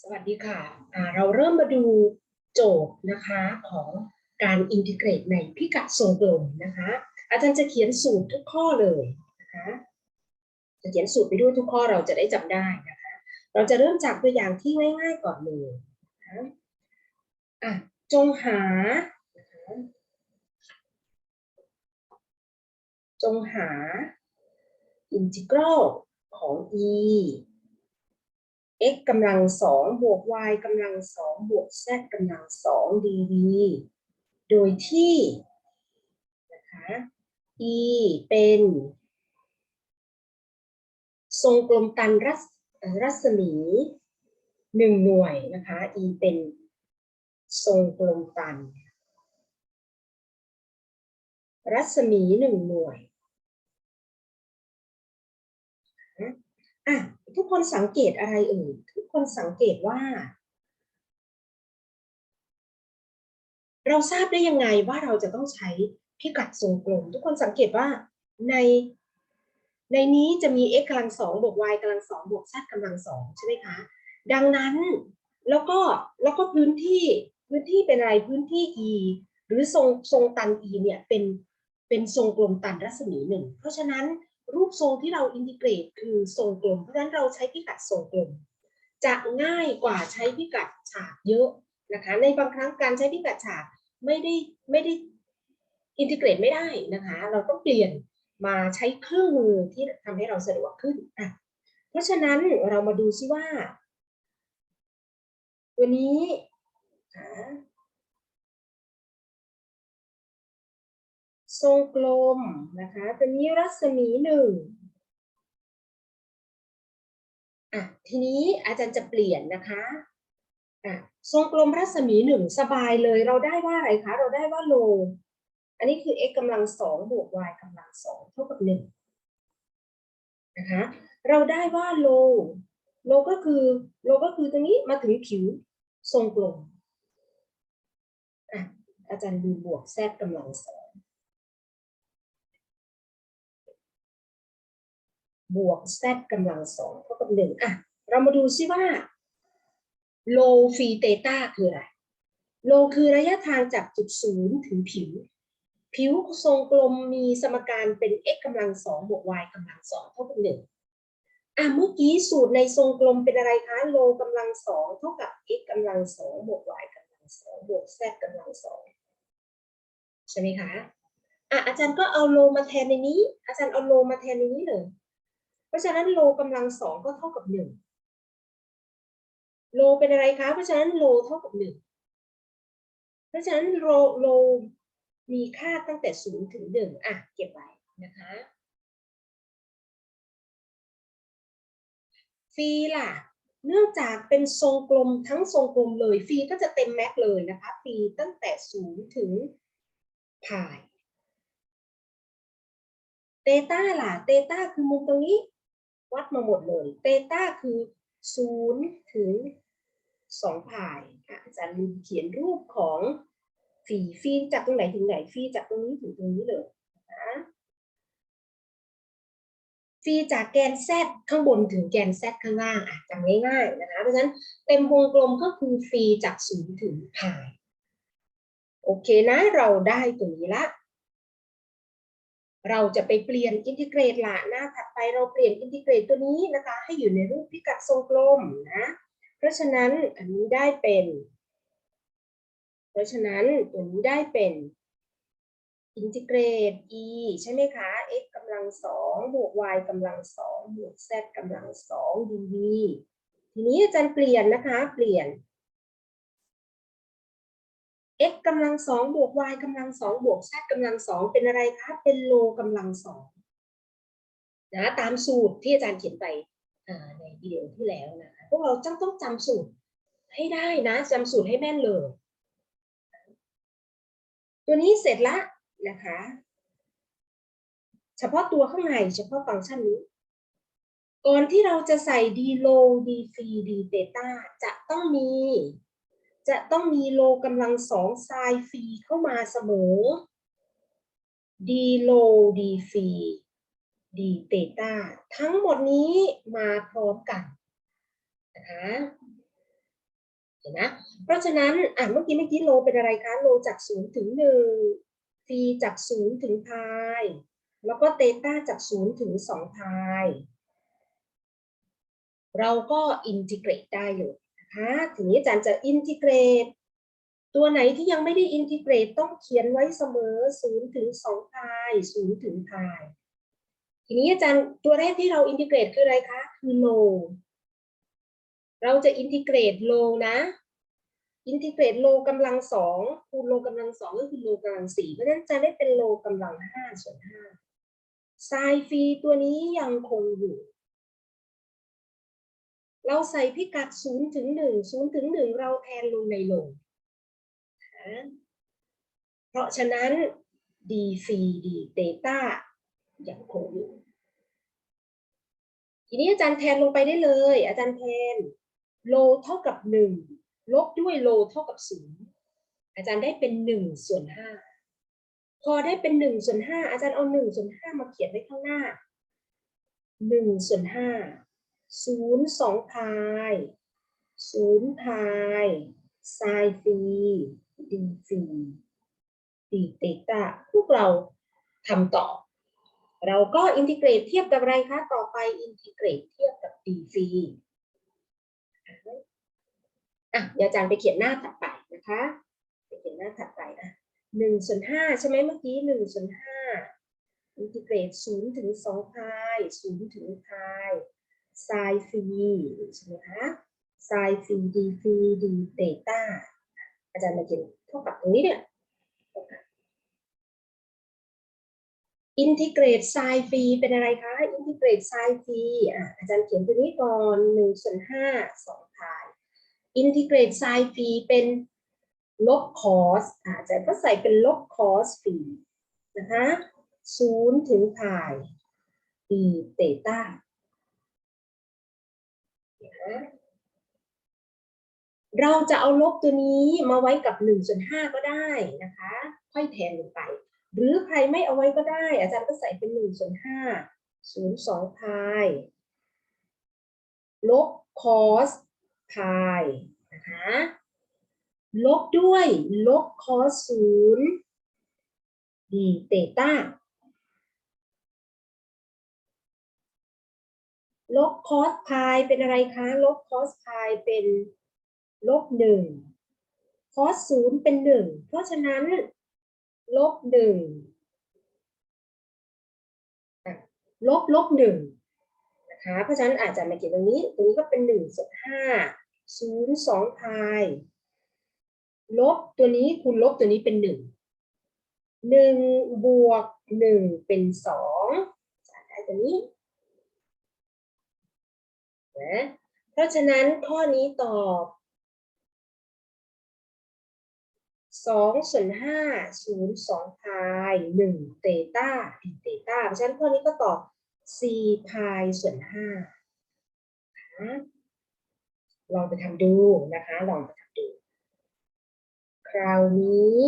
สวัสดีค่ะอ่าเราเริ่มมาดูโจทย์นะคะของการอินทิเกรตในพิกัดทรงกลมนะคะ อาจารย์จะเขียนสูตรทุกข้อเลยนะคะจะเขียนสูตรไปด้วยทุกข้อเราจะได้จำได้นะคะ เราจะเริ่มจากตัวอย่างที่ง่าย ๆก่อนเลยนะะอะจงหา จงหาอินทิกรัลของ e x กำลังสองบวก y กำลังสองบวก z กำลังสอง dv โดยที่นะคะ e เป็น ทรงกลมตันรัศรัศมีหนึ่งหน่วยนะคะ e เป็นทรงกลมตัน รัศมีหนึ่งหน่วยอะ ทุกคนสังเกตอะไรเอ่ยทุกคนสังเกตว่า เราทราบได้ยังไงว่าเราจะต้องใช้พิกัดทรงกลม ทุกคนสังเกตว่าในในนี้จะมี x กำลังสองบวก y กำลังสองบวก z กำลังสองใช่ไหมคะ ดังนั้นแล้วก็แล้วก็พื้นที่พื้นที่เป็นอะไรพื้นที่ e หรือทรงทรงตัน e เนี่ยเป็นเป็นทรงกลมตันรัศมีหนึ่งเพราะฉะนั้น รูปทรงที่เราอินทิเกรตคือทรงกลม เพราะฉะนั้นเราใช้พิกัดทรงกลม จะง่ายกว่าใช้พิกัดฉากเยอะนะคะ ในบางครั้งการใช้พิกัดฉากไม่ได้ไม่ได้อินทิเกรตไม่ได้นะคะ เราต้องเปลี่ยนมาใช้เครื่องมือที่ทำให้เราสะดวกขึ้นอะเพราะฉะนั้นเรามาดูซิว่าตัวนี้ ทรงกลมนะคะตัวนี้รัศมีหนึ่งอะทีนี้อาจารย์จะเปลี่ยนนะคะอะทรงกลมรัศมีหนึ่งสบายเลยเราได้ว่าอะไรคะ เราได้ว่าโล อันนี้คือ x กำลังสองบวก y กำลังสองเท่ากับหนึ่งนะคะเราได้ว่าโล โลก็คือโลก็คือตรงนี้มาถึงผิวทรงกลมอะอาจารย์ดูบวก z กำลังสอง บวก z กำลังสองเท่ากับหนึ่งอะ เรามาดูซิว่าโลฟีเตต้าคืออะไรโลคือระยะทางจากจุดศูนย์ถึงผิว ผิวทรงกลมมีสมการเป็น x กำลังสองบวก y กำลังสองเท่ากับหนึ่งอะเมื่อกี้สูตรในทรงกลมเป็นอะไรคะ โลกำลังสองเท่ากับ x กำลังสองบวก y กำลังสองบวก z กำลังสองใช่ไหมคะอะอาจารย์ก็เอาโลมาแทนในนี้ อาจารย์เอาโลมาแทนในนี้เลย เพราะฉะนั้นโลกำลังสองก็เท่ากับหนึ่งโลเป็นอะไรคะ เพราะฉะนั้นโลเท่ากับหนึ่งเพราะฉะนั้นโลโลมีค่าตั้งแต่ศูนย์ถึงหนึ่งอะเก็บไว้นะคะฟีล่ะ เนื่องจากเป็นทรงกลมทั้งทรงกลมเลยฟีก็จะเต็มแม็กเลยนะคะฟีตั้งแต่ศูนย์ถึงพายเตต้าล่ะเตต้าคือมุมตรงนี้ วัดมาหมดเลยเตต้าคือศูนย์ถึงสองพายอะอาจารย์ลืมเขียนรูปของฟีฟีจากตรงไหนถึงไหนฟีจากตรงนี้ถึงตรงนี้เลยนะฟีจากแกน z ข้างบนถึงแกน z ข้างล่างอะจำง่ายๆนะคะ เพราะฉะนั้นเต็มวงกลมก็คือฟีจากศูนย์ถึงพาย โอเคนะ เราได้ตรงนี้ละ เราจะไปเปลี่ยนอินทิเกรตละหน้าถัดไปเราเปลี่ยนอินทิเกรตตัวนี้นะคะ ให้อยู่ในรูปพิกัดทรงกลมนะ เพราะฉะนั้นอันนี้ได้เป็น เพราะฉะนั้นตัวนี้ได้เป็นอินทิเกรต e ใช่ไหมคะ x กำลังสองบวก y กำลังสองบวก z กำลังสอง dv ทีนี้อาจารย์เปลี่ยนนะคะ เปลี่ยน x กำลังสองบวก y กำลังสองบวก z กำลังสองเป็นอะไรคะเป็นโลกำลังสองนะตามสูตรที่อาจารย์เขียนไปในวิดีโอที่แล้วนะคะพวกเราจำต้องจำสูตรให้ได้นะจำสูตรให้แม่นเลย ตัวนี้เสร็จละนะคะ เฉพาะตัวข้างในเฉพาะฟังก์ชันนี้ ก่อนที่เราจะใส่ d low d phi d theta จะต้องมี จะต้องมีโลกำลังสองไซฟีเข้ามาเสมอ d low d phi d theta ทั้งหมดนี้มาพร้อมกันนะคะเห็นนะ เพราะฉะนั้นอะเมื่อกี้เมื่อกี้โลเป็นอะไรคะ โลจากศูนย์ถึงหนึ่งฟีจากศูนย์ถึงพาย แล้วก็เตต้าจากศูนย์ถึงสองพาย เราก็อินทิเกรตได้เลย นะคะทีนี้อาจารย์จะอินทิเกรต ตัวไหนที่ยังไม่ได้อินทิเกรตต้องเขียนไว้เสมอศูนย์ถึงสองพายศูนย์ถึงพายทีนี้อาจารย์ตัวแรกที่เราอินทิเกรตคืออะไรคะคือโลเราจะอินทิเกรตโลนะอินทิเกรตโลกำลังสองคูณโลกำลังสองก็คือโลกำลังสี่เพราะฉะนั้นจะได้เป็นโลกำลังห้าส่วนห้าไซฟีตัวนี้ยังคงอยู่ เราใส่พิกัดศูนย์ถึงหนึ่งศูนย์ถึงหนึ่งเราแทนลงในลนะเพราะฉะนั้น d ฟีดีเตต้ายังคงอยู่ ทีนี้อาจารย์แทนลงไปได้เลย อาจารย์แทนโลเท่ากับหนึ่งลบด้วยโลเท่ากับศูนย์อาจารย์ได้เป็นหนึ่งส่วนห้าพอได้เป็นหนึ่งส่วนห้าอาจารย์เอาหนึ่งส่วนห้ามาเขียนไว้ข้างหน้าหนึ่งส่วนห้า ศูนย์สองพายศูนย์พายไซฟีดีฟีดีเตต้าพวกเราทำต่อ เราก็อินทิเกรตเทียบกับอะไรคะ ต่อไปอินทิเกรตเทียบกับดีฟีอะเดี๋ยวอาจารย์ไปเขียนหน้าถัดไปนะคะไปเขียนหน้าถัดไปอะหนึ่งส่วนห้าใช่ไหมเมื่อกี้หนึ่งส่วนห้าอินทิเกรตศูนย์ถึงสองพายศูนย์ถึงพาย ไซน์ฟีใช่ไหมคะไซน์ฟีดีฟีดีเตต้าอาจารย์มาเขียนเท่ากับตรงนี้เนี่ยอินทิเกรตไซน์ฟีเป็นอะไรคะอินทิเกรตไซน์ฟีอะอาจารย์เขียนตัวนี้ก่อนหนึ่งส่วนห้าสองพายอินทิเกรตไซน์ฟีเป็นลบคอสอะอาจารย์ก็ใส่เป็นลบคอสฟีนะคะศูนย์ถึงพายดีเตต้า เราจะเอาลบตัวนี้มาไว้กับหนึ่งส่วนห้าก็ได้นะคะ ค่อยแทนลงไป หรือใครไม่เอาไว้ก็ได้ อาจารย์ก็ใส่เป็นหนึ่งส่วนห้าศูนย์สองพายลบคอสพายนะคะลบด้วยลบคอสศูนย์ดีเตต้า ลบคอสพายเป็นอะไรคะ ลบคอสพายเป็นลบหนึ่งคอสศูนย์เป็นหนึ่งเพราะฉะนั้นลบหนึ่งลบลบหนึ่งนะคะ เพราะฉะนั้นอาจจะมาเขียนตรงนี้ ตรงนี้ก็เป็นหนึ่งส่วนห้าศูนย์สองพายลบตัวนี้คูณลบตัวนี้เป็นหนึ่งหนึ่งบวกหนึ่งเป็นสองจะได้ตัวนี้ นะ เพราะฉะนั้นข้อนี้ตอบสองส่วนห้าศูนย์สองพายหนึ่งเตต้าดีเตต้าเพราะฉะนั้นข้อนี้ก็ตอบสี่พายส่วนห้าลองไปทำดูนะคะ ลองไปทำดู คราวนี้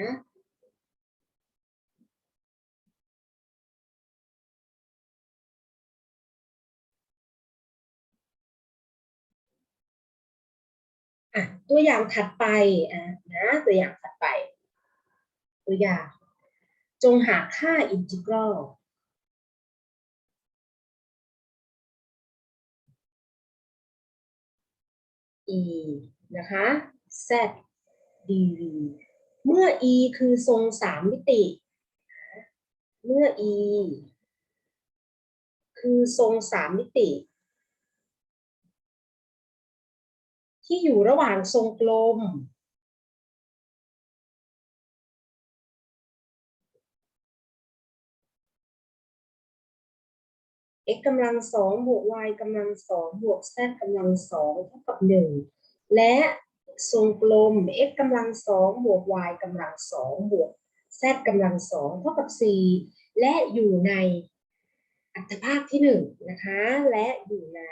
นะ อะตัวอย่างถัดไปอะนะตัวอย่างถัดไป ตัวอย่าง จงหาค่าอินทิกรัล e นะคะ z dv เมื่อ e คือทรงสามมิติ เมื่อ e คือทรงสามมิติ ที่อยู่ระหว่างทรงกลม x กำลังสองบวก y กำลังสองบวก z กำลังสองเท่ากับหนึ่งและทรงกลม x กำลังสองบวก y กำลังสองบวก z กำลังสองเท่ากับสี่และอยู่ในอัตภาพที่หนึ่งนะคะ และอยู่ใน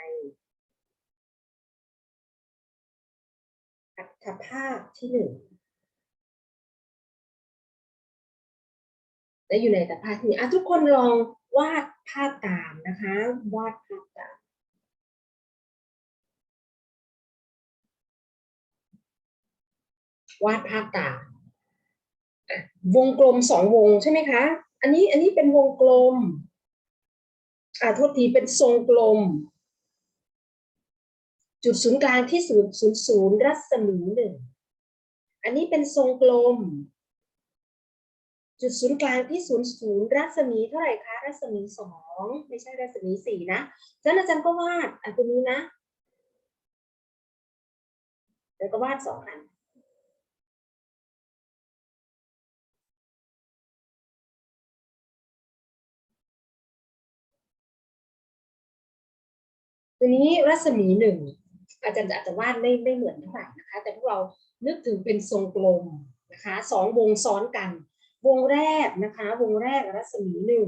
ภาพที่หนึ่งและอยู่ในตภาพที่อะทุกคนลองวาดภาพตามนะคะ วาดภาพตามวาดภาพตามวงกลมสองวงใช่ไหมคะ อันนี้อันนี้เป็นวงกลม อ่าโทษทีเป็นทรงกลม จุดศูนย์กลางที่ศูนย์ศูนย์ศูนย์รัศมีหนึ่ง อันนี้เป็นทรงกลม จุดศูนย์กลางที่ศูนย์ศูนย์รัศมีเท่าไหร่คะ รัศมีสองไม่ใช่รัศมีสี่นะฉะนั้นอาจารย์ก็วาดอันตัวนี้นะ แล้วก็วาดสองอันตัวนี้รัศมีหนึ่ง อาจารย์อาจจะวาดไม่ไม่เหมือนเท่าไหร่นะคะ แต่พวกเรานึกถึงเป็นทรงกลมนะคะสองวงซ้อนกัน วงแรกนะคะ วงแรกรัศมีหนึ่ง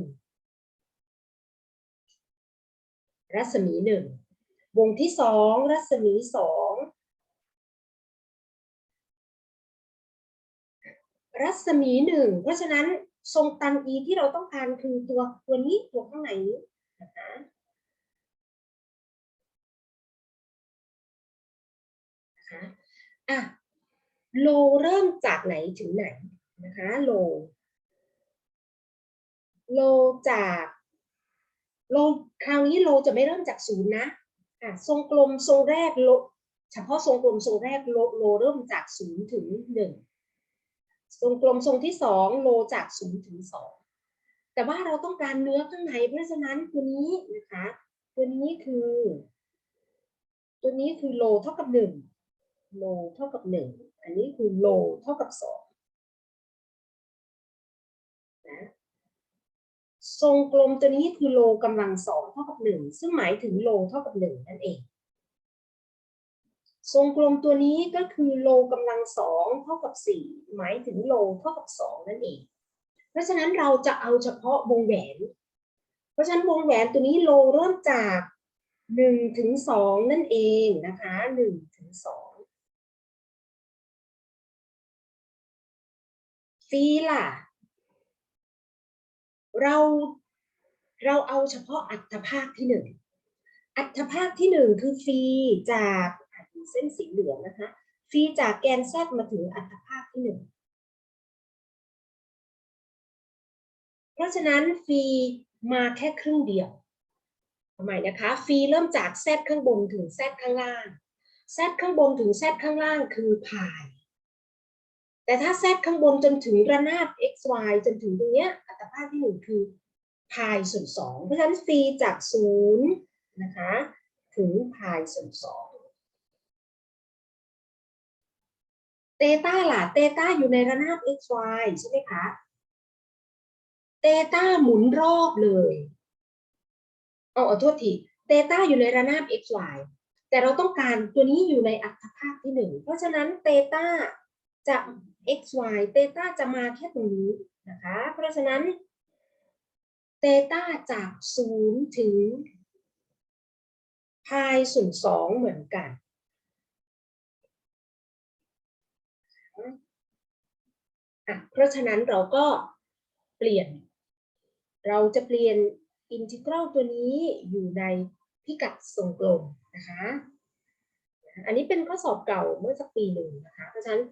รัศมีหนึ่งวงที่สองรัศมีสองรัศมีหนึ่งเพราะฉะนั้นทรงตันอีที่เราต้องการคือตัวตัวนี้ตัวข้างในนี้นะคะนะคะ อะโลเริ่มจากไหนถึงไหนนะคะโลโลจากโลคราวนี้โลจะไม่เริ่มจากศูนย์นะอะทรงกลมทรงแรกโลเฉพาะทรงกลมทรงแรกโลโลเริ่มจากศูนย์ถึงหนึ่งทรงกลมทรงที่สองโลจากศูนย์ถึงสองแต่ว่าเราต้องการเนื้อข้างในเพราะฉะนั้นตัวนี้นะคะ ตัวนี้คือ ตัวนี้คือโลเท่ากับหนึ่ง โลเท่ากับหนึ่งอันนี้คือโลเท่ากับสองนะทรงกลมตัวนี้คือโลกำลังสองเท่ากับหนึ่งซึ่งหมายถึงโลเท่ากับหนึ่งนั่นเอง ทรงกลมตัวนี้ก็คือโลกำลังสองเท่ากับสี่หมายถึงโลเท่ากับสองนั่นเอง เพราะฉะนั้นเราจะเอาเฉพาะวงแหวน เพราะฉะนั้นวงแหวนตัวนี้โลเริ่มจากหนึ่งถึงสองนั่นเองนะคะหนึ่งถึงสอง ฟีล่ะ เราเราเอาเฉพาะอัตภาคที่หนึ่ง อัตภาคที่หนึ่งคือฟีจากเส้นสีเหลืองนะคะฟีจากแกนแซดมาถึงอัตภาคที่หนึ่ง เพราะฉะนั้นฟีมาแค่ครึ่งเดียวทำไมนะคะฟีเริ่มจากแซดข้างบนถึงแซดข้างล่างแซดข้างบนถึงแซดข้างล่างคือพาย แต่ถ้า z ข้างบนจนถึงระนาบ x y จนถึงตรงเนี้ยอัตราภาคที่หนึ่งคือพายส่วนสองเพราะฉะนั้น c จากศูนย์นะคะ ถึงพายส่วนสองเตต้าล่ะเตต้าอยู่ในระนาบ x y ใช่ไหมคะเตต้าหมุนรอบเลยเอาเอาโทษทีเตต้าอยู่ในระนาบ x y แต่เราต้องการตัวนี้อยู่ในอัตราภาคที่หนึ่งเพราะฉะนั้นเตต้า จะ x y เตต้าจะมาแค่ตรงนี้นะคะ เพราะฉะนั้นเตต้าจากศูนย์ถึงพายส่วนสองเหมือนกันอะเพราะฉะนั้นเราก็เปลี่ยน เราจะเปลี่ยนอินทิกรัลตัวนี้อยู่ในพิกัดทรงกลมนะคะ อันนี้เป็นข้อสอบเก่าเมื่อสักปีหนึ่งนะคะ เพราะฉะนั้น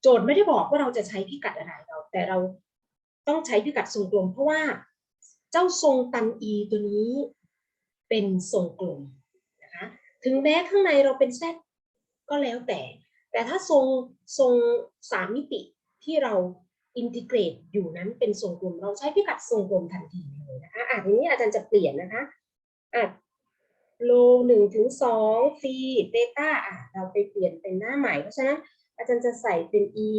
โจทย์ไม่ได้บอกว่าเราจะใช้พิกัดอะไรเรา แต่เราต้องใช้พิกัดทรงกลม เพราะว่าเจ้าทรงตันอีตัวนี้เป็นทรงกลมนะคะถึงแม้ข้างในเราเป็นแซก็แล้วแต่ แต่ถ้าทรงทรงสามมิติที่เราอินทิเกรตอยู่นั้นเป็นทรงกลม เราใช้พิกัดทรงกลมทันทีเลยนะคะอะทีนี้อาจารย์จะเปลี่ยนนะคะอะโลหนึ่งถึงสองฟีเตต้าอะเราไปเปลี่ยนเป็นหน้าใหม่ เพราะฉะนั้น อาจารย์จะใส่เป็น e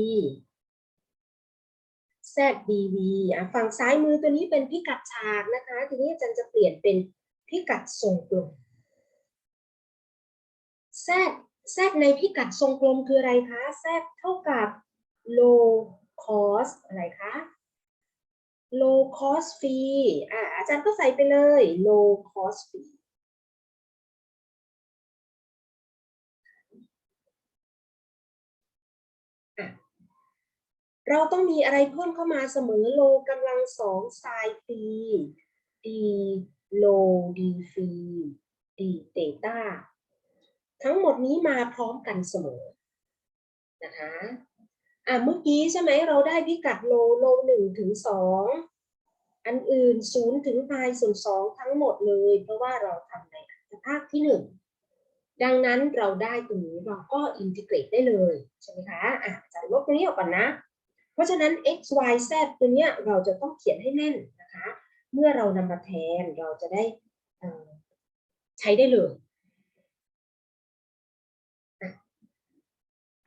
zdv อะฝั่งซ้ายมือตัวนี้เป็นพิกัดฉากนะคะ ทีนี้อาจารย์จะเปลี่ยนเป็นพิกัดทรงกลม z z ในพิกัดทรงกลมคืออะไรคะ z เท่ากับ low cost อะไรคะ low cost fee อะอาจารย์ก็ใส่ไปเลย low cost fee อะ เราต้องมีอะไรเพิ่มเข้ามาเสมอโลกำลังสองไซน์ฟีดีโลดีฟีดีเตต้าทั้งหมดนี้มาพร้อมกันเสมอนะคะอะเมื่อกี้ใช่ไหมเราได้พิกัดโลโลหนึ่งถึงสองอันอื่นศูนย์ถึงพายส่วนสองทั้งหมดเลย เพราะว่าเราทำในอัตภาคที่หนึ่งดังนั้นเราได้ตรงนี้เราก็อินทิเกรตได้เลย ใช่ไหมคะอะอาจะลบตรงนี้ออกก่อนนะ เพราะฉะนั้น x y z ตัวเนี้ยเราจะต้องเขียนให้แน่นนะคะ เมื่อเรานำมาแทนเราจะได้ใช้ได้เลย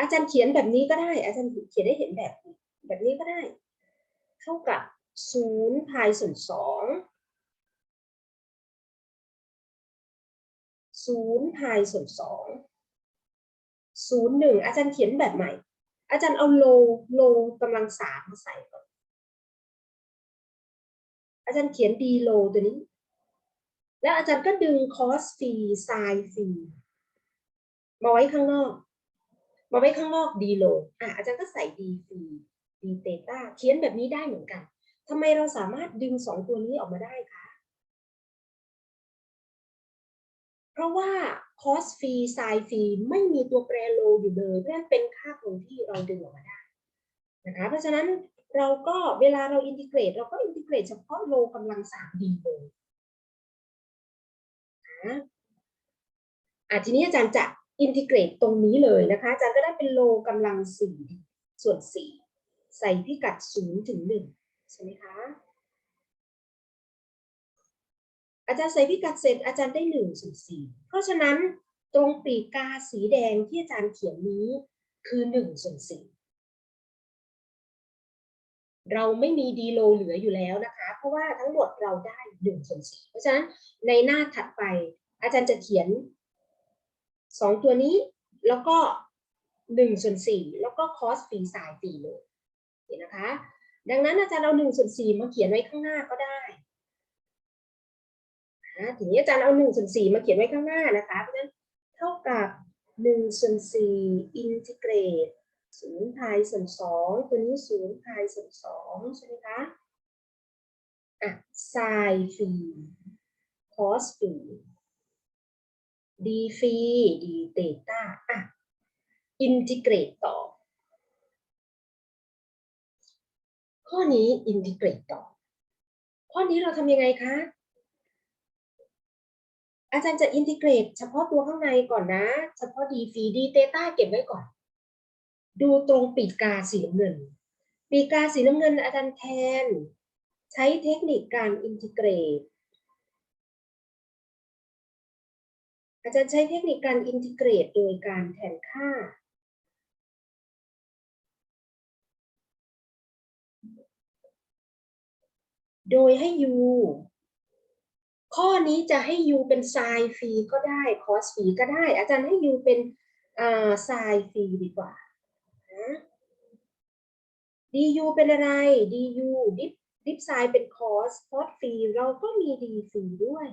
อาจารย์เขียนแบบนี้ก็ได้ อาจารย์เขียนได้เห็นแบบ แบบนี้ก็ได้ เท่ากับศูนย์พายส่วนสองศูนย์พายส่วนสองศูนย์หนึ่งอาจารย์เขียนแบบใหม่ อาจารย์เอาโลโลกำลังสามมาใส่ก่อน อาจารย์เขียนดีโลตัวนี้ แล้วอาจารย์ก็ดึงคอสฟีไซฟีมาไว้ข้างนอก มาไว้ข้างนอกดีโลอะอาจารย์ก็ใส่ดีฟีดีเตต้าเขียนแบบนี้ได้เหมือนกันทำไมเราสามารถดึงสองตัวนี้ออกมาได้คะ เพราะว่า คอสฟรีไซฟรีไม่มีตัวแปรโลอยู่เลยเพราะฉะนั้นเป็นค่าคงที่เราดึงออกมาได้นะคะเพราะฉะนั้นเราก็เวลาเราอินทิเกรต เราก็อินทิเกรตเฉพาะโลกำลังสามดีเลยนะอะทีนี้อาจารย์จะอินทิเกรตตรงนี้เลยนะคะอาจารย์ก็ได้เป็นโลกำลังสี่ส่วนสี่ใส่พิกัดศูนย์ถึงหนึ่งใช่ไหมคะ อาจารย์ใส่พิกัดเสร็จอาจารย์ได้หนึ่งส่วนสี่เพราะฉะนั้นตรงปีกกาสีแดงที่อาจารย์เขียนนี้คือหนึ่งส่วนสี่เราไม่มีดีโลเหลืออยู่แล้วนะคะ เพราะว่าทั้งหมดเราได้หนึ่งส่วนสี่เพราะฉะนั้นในหน้าถัดไป อาจารย์จะเขียนสองตัวนี้แล้วก็หนึ่งส่วนสี่แล้วก็คอสฟีไซน์ฟีเลยเห็นนะคะ ดังนั้นอาจารย์เอาหนึ่งส่วนสี่มาเขียนไว้ข้างหน้าก็ได้ นะทีนี้อาจารย์เอาหนึ่งส่วนสี่มาเขียนไว้ข้างหน้านะคะ เพราะฉะนั้นเท่ากับหนึ่งส่วนสี่อินทิเกรตศูนย์พายส่วนสองตัวนี้ศูนย์พายส่วนสองใช่ไหมคะอะไซฟีคอสฟีดีฟีดีเตต้าอะอินทิเกรตต่อ ข้อนี้อินทิเกรตต่อ ข้อนี้เราทำยังไงคะ อาจารย์จะอินทิเกรต เฉพาะตัวข้างในก่อนนะ เฉพาะดีฟีดีเตต้าเก็บไว้ก่อน ดูตรงปีกกาสีน้ำเงิน ปีกกาสีน้ำเงิน อาจารย์แทน ใช้เทคนิคการอินทิเกรต อาจารย์ใช้เทคนิคการอินทิเกรต โดยการแทนค่า โดยให้ u ข้อนี้จะให้ u เป็นไซน์ฟรีก็ได้คอสฟรีก็ได้ อาจารย์ให้ u เป็นไซน์ฟรีดีกว่านะ du เป็นอะไร du ดิฟดิฟไซน์เป็นคอสคอสฟรีเราก็มี d ฟรีด้วย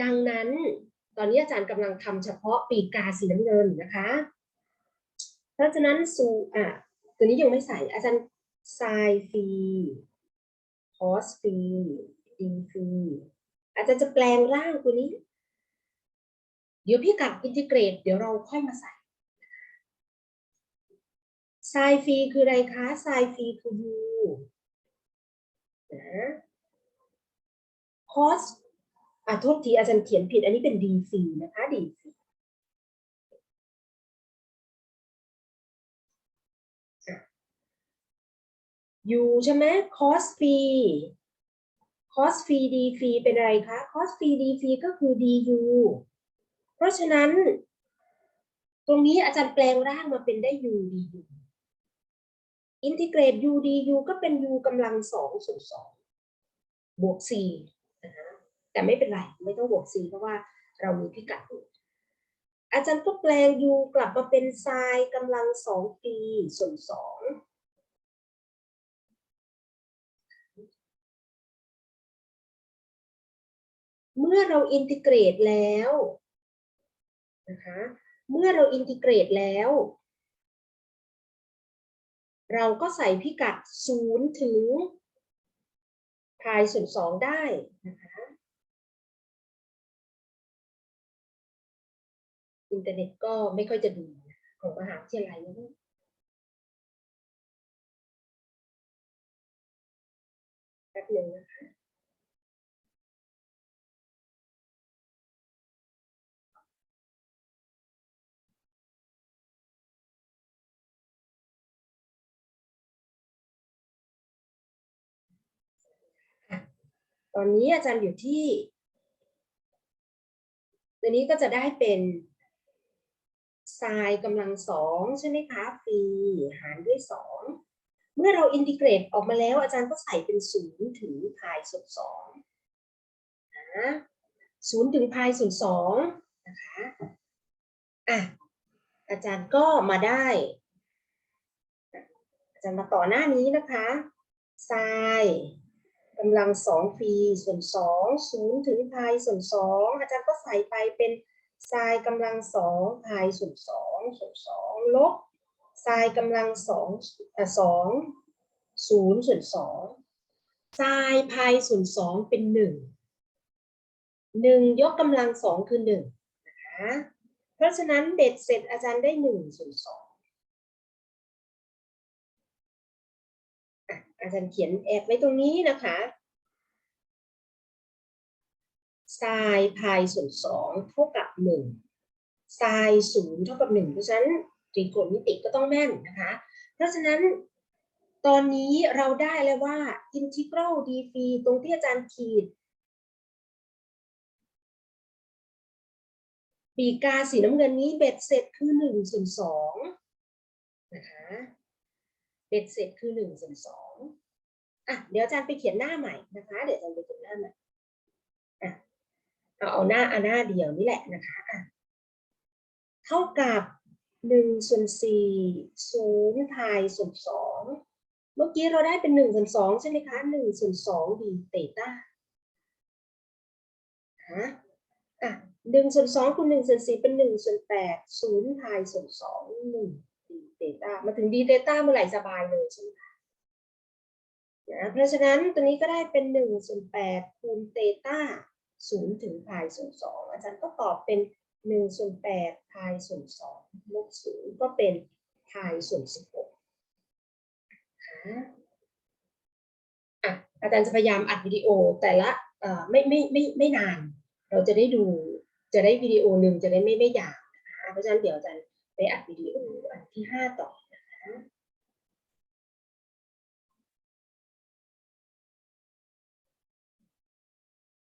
ดังนั้นตอนนี้อาจารย์กำลังทำเฉพาะปีกาสีน้ำเงินนะคะ เพราะฉะนั้นสูอะตัวนี้ยังไม่ใส่อาจารย์ไซน์ฟรี คอสฟรีดีฟรีอาจารย์จะแปลงร่างตัวนี้ เดี๋ยวพี่กัดอินทิเกรต เดี๋ยวเราค่อยมาใส่ไซฟรีคืออะไรคะไซฟรีคือ u นะคอสอะโทษทีอาจารย์เขียนผิด อันนี้เป็น d ฟรีนะคะ d ฟ u ใช่ไหม cos ฟรี cos ฟรี d ฟรีเป็นอะไรคะ cos ฟรี d ฟรีก็คือ du เพราะฉะนั้น ตรงนี้อาจารย์แปลงร่างมาเป็นได้ u du อินทิเกรต u du ก็เป็น u กำลังสองส่วนสองบวก c นะคะแต่ไม่เป็นไร ไม่ต้องบวก c เพราะว่าเรามีพิกัดอยู่อาจารย์ก็แปลง u กลับมาเป็นไซน์กำลังสอง p ส่วนสอง เมื่อเราอินทิเกรตแล้วนะคะ เมื่อเราอินทิเกรตแล้ว เราก็ใส่พิกัดศูนย์ถึงพายส่วนสองได้นะคะอินเทอร์เน็ตก็ไม่ค่อยจะดีของมหาวิทยาลัยนะแป๊บหนึ่งนะ ตอนนี้อาจารย์อยู่ที่ ตัวนี้ก็จะได้เป็นไซน์กำลังสองใช่ไหมคะฟีหารด้วยสองเมื่อเราอินทิเกรตออกมาแล้ว อาจารย์ก็ใส่เป็นศูนย์ถึงพายส่วนสองนะศูนย์ถึงพายส่วนสองนะคะอะอาจารย์ก็มาได้ อาจารย์มาต่อหน้านี้นะคะไซน์ กำลังสองฟีส่วนสองศูนย์ถึงพายส่วนสองอาจารย์ก็ใส่ไปเป็นไซน์กำลังสองพายส่วนสองส่วนสองลบไซน์กำลังสองสองศูนย์ส่วนสองไซน์พายส่วนสองเป็นหนึ่งหนึ่งยกกำลังสองคือหนึ่งนะคะเพราะฉะนั้นเบ็ดเสร็จอาจารย์ได้หนึ่งส่วนสอง อาจารย์เขียนแอบไว้ตรงนี้นะคะไซน์พายส่วนสองเท่ากับหนึ่งไซน์ศูนย์เท่ากับหนึ่งเพราะฉะนั้นตรีโกณมิติก็ต้องแม่นนะคะ เพราะฉะนั้นตอนนี้เราได้แล้วว่า integral d ฟรีตรงที่อาจารย์ขีด ปีกาสีน้ำเงินนี้เบ็ดเสร็จคือหนึ่งส่วนสองนะคะ เบ็ดเสร็จคือหนึ่งส่วนสองอะเดี๋ยวอาจารย์ไปเขียนหน้าใหม่นะคะ เดี๋ยวอาจารย์ไปเขียนหน้าใหม่อะเอาเอาหน้าเอาหน้าเดียวนี่แหละนะคะอะเท่ากับหนึ่งส่วนสี่ศูนย์พายส่วนสองเมื่อกี้เราได้เป็นหนึ่งส่วนสองใช่ไหมคะหนึ่งส่วนสองดีเตต้าฮะอะหนึ่งส่วนสองคูณหนึ่งส่วนสี่เป็นหนึ่งส่วนแปดศูนย์พายส่วนสองหนึ่ง ดีเตต้ามาถึงดีเตต้าเมื่อไหร่สบายเลยใช่ไหมคะนะเพราะฉะนั้นตัวนี้ก็ได้เป็นหนึ่งส่วนแปดคูณเตต้าศูนย์ถึงพายส่วนสองอาจารย์ก็ตอบเป็นหนึ่งส่วนแปดพายส่วนสองลบศูนย์ก็เป็นพายส่วนสิบหกนะอะอาจารย์จะพยายามอัดวิดีโอแต่ละเอ่อไม่ไม่ไม่ไม่นาน เราจะได้ดูจะได้วิดีโอหนึ่งจะได้ไม่ไม่ยาวนะคะเพราะฉะนั้นเดี๋ยวอาจารย์ ไปอัดวิดีโออันที่ห้าต่อนะคะ